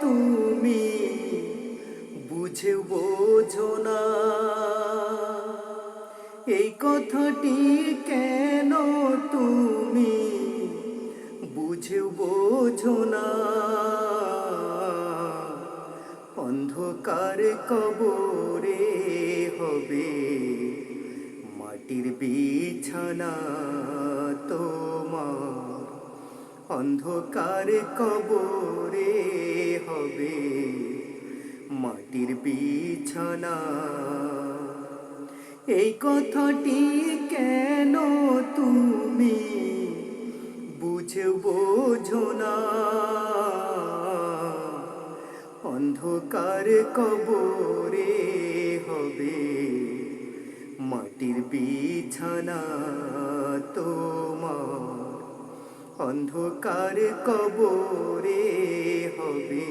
তুমি বুঝে বোঝো না। এই কথাটি কেন তুমি বুঝে বোঝো না? অন্ধকার কবরে হবে মাটির বিছানা। অন্ধকার কবরে হবে মাটির বিছানা। এই কথাটি কেন তুমি বুঝে বোঝো না? অন্ধকার কবরে হবে মাটির বিছানা তোমার অন্ধকার কবরে হবে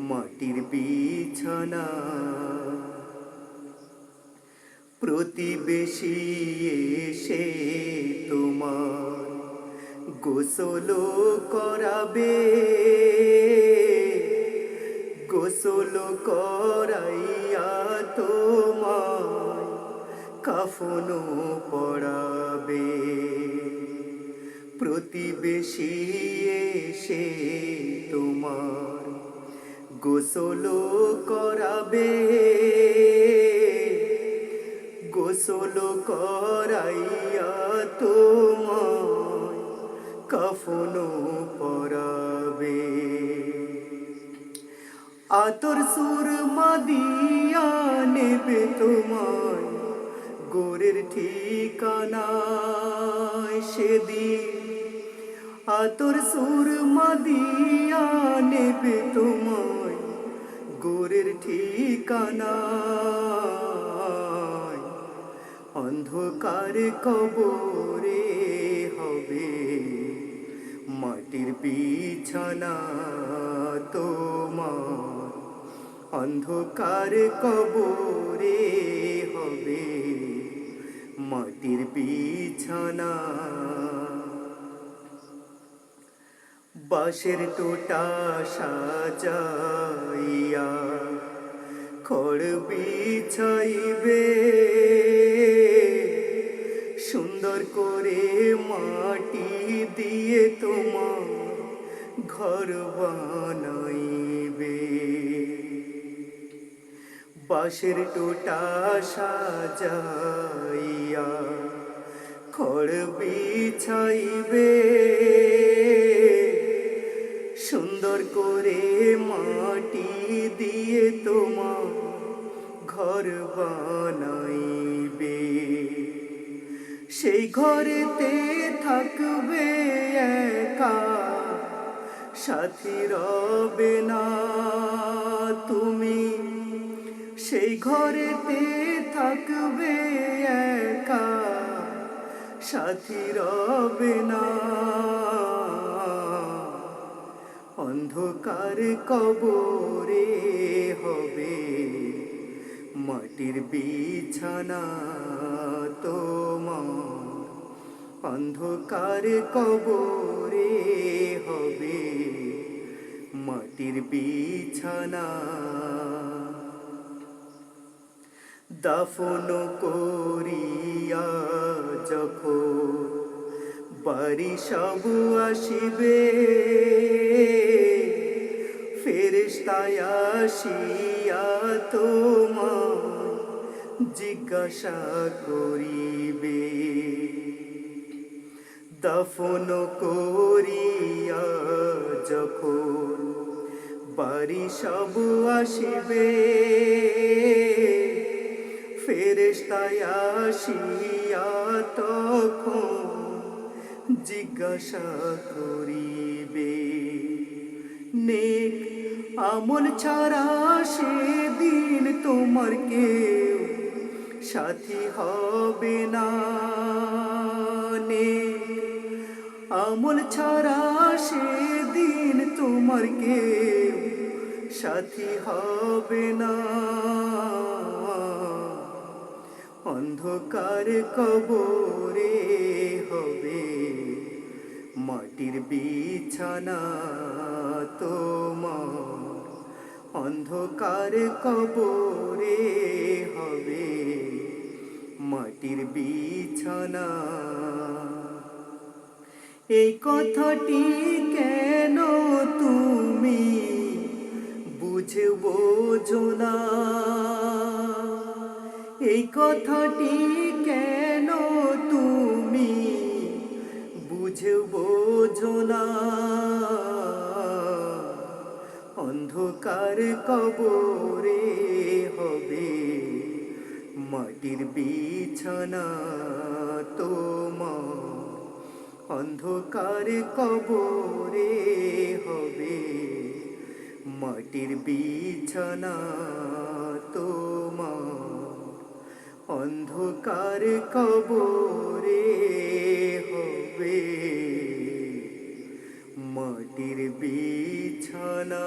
মাটির বিছানা। প্রতিবেশী এসে তোমার গোসল করাবে। গোসল করাইয়া তোমায় কাফন পড়াবে। প্রতিবেশী এসে তোমার গোসল করাবে। গোসল করাইয়া তোমার কাফন পরাবে। আতর সুর মাদিয়া নেবে তোমায় গোরের ঠিকানায় সেদিন আতর সুর মাদিয়া নেবে তোমায় গোরের ঠিকানায়। অন্ধকার কবরে হবে মাটির বিছানা তোমার। অন্ধকার কবরে হবে মাটির বিছানা বাঁশের টোটা সাজাইয়া খড় বিছাইবে। সুন্দর করে মাটি দিয়ে তোমার ঘর বানাইবে। বাঁশের টোটা সাজাইয়া খড় বিছাইবে। সুন্দর করে মাটি দিয়ে তোমার ঘর বানাইবে। সেই ঘরেতে থাকবে একা, সাথী রবে না তুমি। সেই ঘরেতে থাকবে একা, সাথী রবে না। অন্ধকার কবরে হবে মাটির বিছানা তোমার। অন্ধকার কবরে হবে মাটির বিছানা দাফন করিয়া যখন বাড়ি সব আসিবে ফেরেশতায় আসিয়া তোমার জিজ্ঞাসা করিবে। দাফন করিয়া যখন বাড়ি সব আসিবে ফেরেশতায় আসিয়া তখন জিজ্ঞাসা করিবে, নেক আমল ছাড়া সেদিন তোমার কেউ সাথী হবে না। নেক আমল ছাড়া সেদিন তোমার কেউ সাথী হবে না। অন্ধকার কবরে হবে। মাটির বিছানা তোমার অন্ধকার কবরে হবে। মাটির বিছানা এই কথাটি কেন তুমি বুঝে বোঝো না? কথাটি কেন তুমি বুঝে বোঝো না? অন্ধকার কবরে হবে মাটির বিছানা তোমার। অন্ধকার কবরে হবে মাটির বিছানা তোমার। অন্ধকার কবরে হবে। মাটির বিছানা